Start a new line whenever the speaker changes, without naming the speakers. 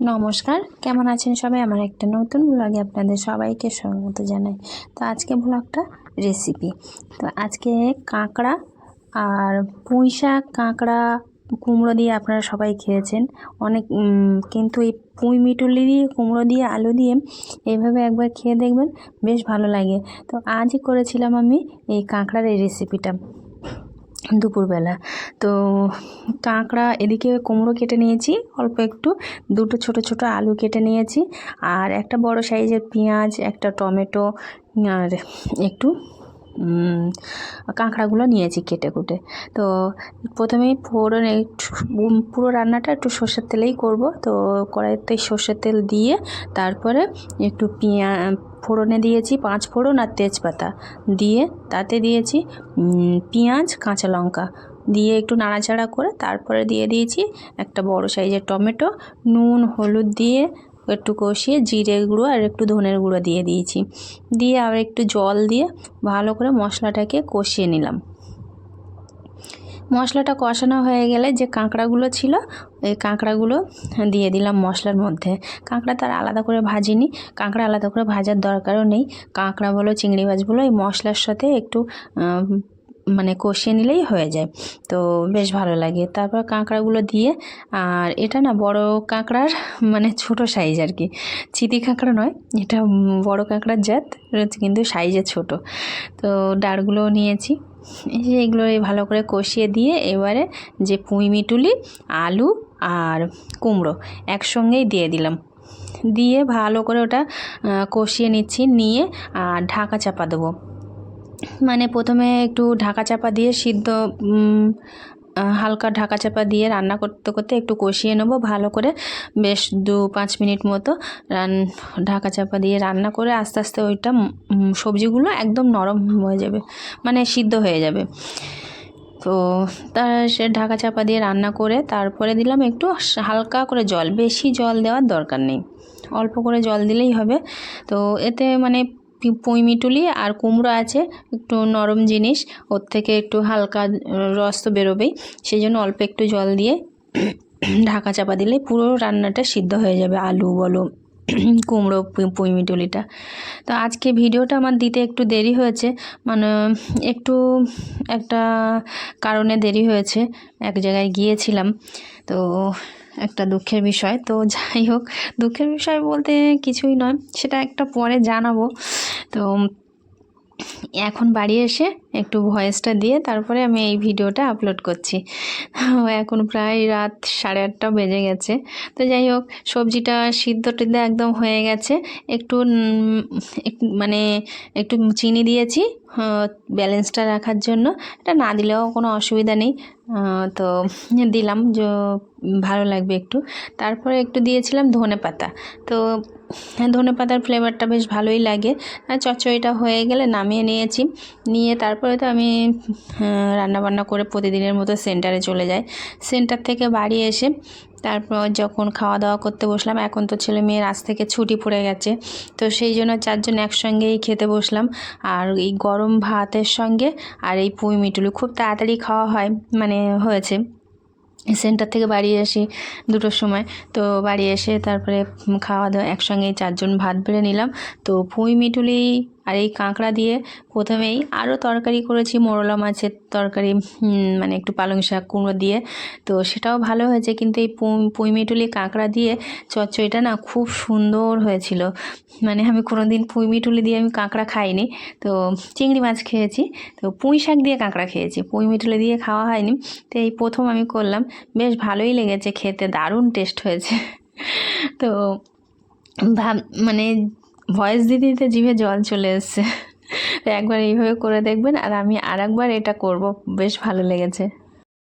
নমস্কার, কেমন আছেন সবাই? আমার একটা নতুন ব্লগে আপনাদের সবাইকে স্বাগত জানাই। তো আজকে ব্লগটা রেসিপি তো আজকে কাঁকড়া আর পুঁই শাক, কাঁকড়া কুমড়ো দিয়ে আপনারা সবাই খেয়েছেন। অনেক কিন্তু এই পুঁই মিটুলি দিয়ে, কুমড়ো দিয়ে, আলু দিয়ে এইভাবে একবার খেয়ে দেখবেন, বেশ ভালো লাগে। তো আজই করেছিলাম আমি এই কাঁকড়ার এই রেসিপিটা দুপুরবেলা। তো কাঁকড়া এদিকে কুমড়ো কেটে নিয়েছি, অল্প একটু। দুটো ছোট ছোট আলু কেটে নিয়েছি। আর একটা বড় সাইজের পেঁয়াজ, একটা টমেটো, আর একটু কাঁকড়াগুলো নিয়েছি কেটে কুটে। তো প্রথমেই ফোড়ন পুরো রান্নাটা একটু সর্ষের তেলেই করব। তো কড়াইতে সর্ষের তেল দিয়ে তারপরে একটু পেঁয়া, ফোড়নে দিয়েছি পাঁচ ফোড়ন আর তেজপাতা। দিয়ে তাতে দিয়েছি পেঁয়াজ, কাঁচা লঙ্কা। দিয়ে একটু নাড়াচাড়া করে তারপরে দিয়ে দিয়েছি একটা বড় সাইজের টমেটো, নুন, হলুদ দিয়ে একটু কষিয়ে জিরে গুঁড়ো আর একটু ধনের গুঁড়ো দিয়ে দিয়েছি। দিয়ে আবার একটু জল দিয়ে ভালো করে মশলাটাকে কষিয়ে নিলাম। মশলাটা কষানো হয়ে গেলে যে কাঁকড়াগুলো ছিল, এই কাঁকড়াগুলো দিয়ে দিলাম মশলার মধ্যে। কাঁকড়া তার আলাদা করে ভাজিনি, কাঁকড়া আলাদা করে ভাজার দরকারও নেই। কাঁকড়া বলো, চিংড়ি মাছ বলো, এই মশলার সাথে একটু মানে কষিয়ে নিলেই হয়ে যায়। তো বেশ ভালো লাগে। তারপর কাঁকড়াগুলো দিয়ে, আর এটা না বড় কাঁকড়ার মানে ছোট সাইজ আর কি। চিতি কাঁকড়া নয়, এটা বড় কাঁকড়ার জাত কিন্তু সাইজে ছোট। তো ডাড়গুলোও নিয়েছি। এগুলো ভালো করে কষিয়ে দিয়ে এবারে যে পুঁই মিটুলি, আলু আর কুমড়ো একসঙ্গেই দিয়ে দিলাম। দিয়ে ভালো করে ওটা কষিয়ে নিচ্ছি, নিয়ে, আর ঢাকা চাপা দেবো। মানে প্রথমে একটু ঢাকা চাপা দিয়ে সিদ্ধ হালকা ঢাকা চাপা দিয়ে রান্না করতে করতে একটু কষিয়ে নেব ভালো করে। বেশ দু পাঁচ মিনিট মতো রান, ঢাকা চাপা দিয়ে রান্না করে আস্তে আস্তে ওইটা সবজিগুলো একদম নরম হয়ে যাবে মানে সিদ্ধ হয়ে যাবে। তো তার সে ঢাকা চাপা দিয়ে রান্না করে তারপরে দিলাম একটু হালকা করে জল, বেশি জল দেওয়ার দরকার নেই। অল্প করে জল দিলেই হবে। তো এতে মানে পুঁই মিটুলি আর কুমড়ো আছে, একটু নরম জিনিস, ওর থেকে একটু হালকা রস তো বেরোবেই, সেই জন্য অল্প একটু জল দিয়ে ঢাকা চাপা দিলে পুরো রান্নাটা সিদ্ধ হয়ে যাবে, আলু বলো, কুমড়ো পুঁই মিটুলিটা। তো আজকে ভিডিওটা আমার দিতে একটু দেরি হয়েছে মানে একটু একটা কারণে দেরি হয়েছে, এক জায়গায় গিয়েছিলাম, তো একটা দুঃখের বিষয়, তো যাই হোক, দুঃখের বিষয় বলতে কিছুই নয়, সেটা একটা পরে জানাব। তো এখন বাড়ি এসে একটু ভয়েসটা দিয়ে তারপরে আমি এই ভিডিওটা আপলোড করছি। এখন প্রায় রাত সাড়ে আটটা বেজে গেছে। তো যাই হোক, সবজিটা সিদ্ধ টিদ্ধ একদম হয়ে গেছে। একটু মানে একটু চিনি দিয়েছি। ব্যালেন্সটা রাখার জন্য। এটা না দিলেও কোনো অসুবিধা নেই। তো দিলাম যে ভালো লাগবে একটু। তারপরে একটু দিয়েছিলাম ধনে পাতা। তো ধনে পাতার ফ্লেভারটা বেশ ভালোই লাগে। চচ্চড়িটা হয়ে গেলে নামিয়ে নিয়েছি। নিয়ে তারপরে তো আমি রান্নাবান্না করে প্রতিদিনের মতো সেন্টারে চলে যাই। সেন্টার থেকে বাড়ি এসে তারপর যখন খাওয়া দাওয়া করতে বসলাম, এখন তো ছেলে মেয়ের আজ থেকে ছুটি পড়ে গেছে। তো সেই জন্য চারজন একসঙ্গেই খেতে বসলাম। আর এই গরম ভাতের সঙ্গে আর এই পুঁই মিটুলি খুব তাড়াতাড়ি খাওয়া হয় মানে হয়েছে। সেন্টার থেকে বাড়ি আসি দুটোর সময়। তো বাড়ি এসে তারপরে খাওয়া দাওয়া একসঙ্গেই চারজন ভাত বেড়ে নিলাম। তো পুঁই মিটুলি আর এই কাঁকড়া দিয়ে প্রথমেই আরও তরকারি করেছি, মোরলা মাছের তরকারি মানে একটু পালং শাক কুমড়ো দিয়ে। তো সেটাও ভালো হয়েছে, কিন্তু এই পুঁই- পুঁই মিটুলি কাঁকড়া দিয়ে চচ্চড়িটা না খুব সুন্দর হয়েছিল। মানে আমি কোনো দিন পুঁই মিটুলি দিয়ে আমি কাঁকড়া খাইনি। তো চিংড়ি মাছ খেয়েছি, তো পুঁই শাক দিয়ে কাঁকড়া খেয়েছি, পুঁই মিটুলি দিয়ে খাওয়া হয়নি। তো এই প্রথম আমি করলাম, বেশ ভালোই লেগেছে খেতে, দারুণ টেস্ট হয়েছে। তো ভাব মানে ভয়েস দিতে দিতে জিভে জল চলে এসছে। একবার এইভাবে করে দেখবেন, আর আমি আর একবার এটা করব। বেশ ভালো লেগেছে।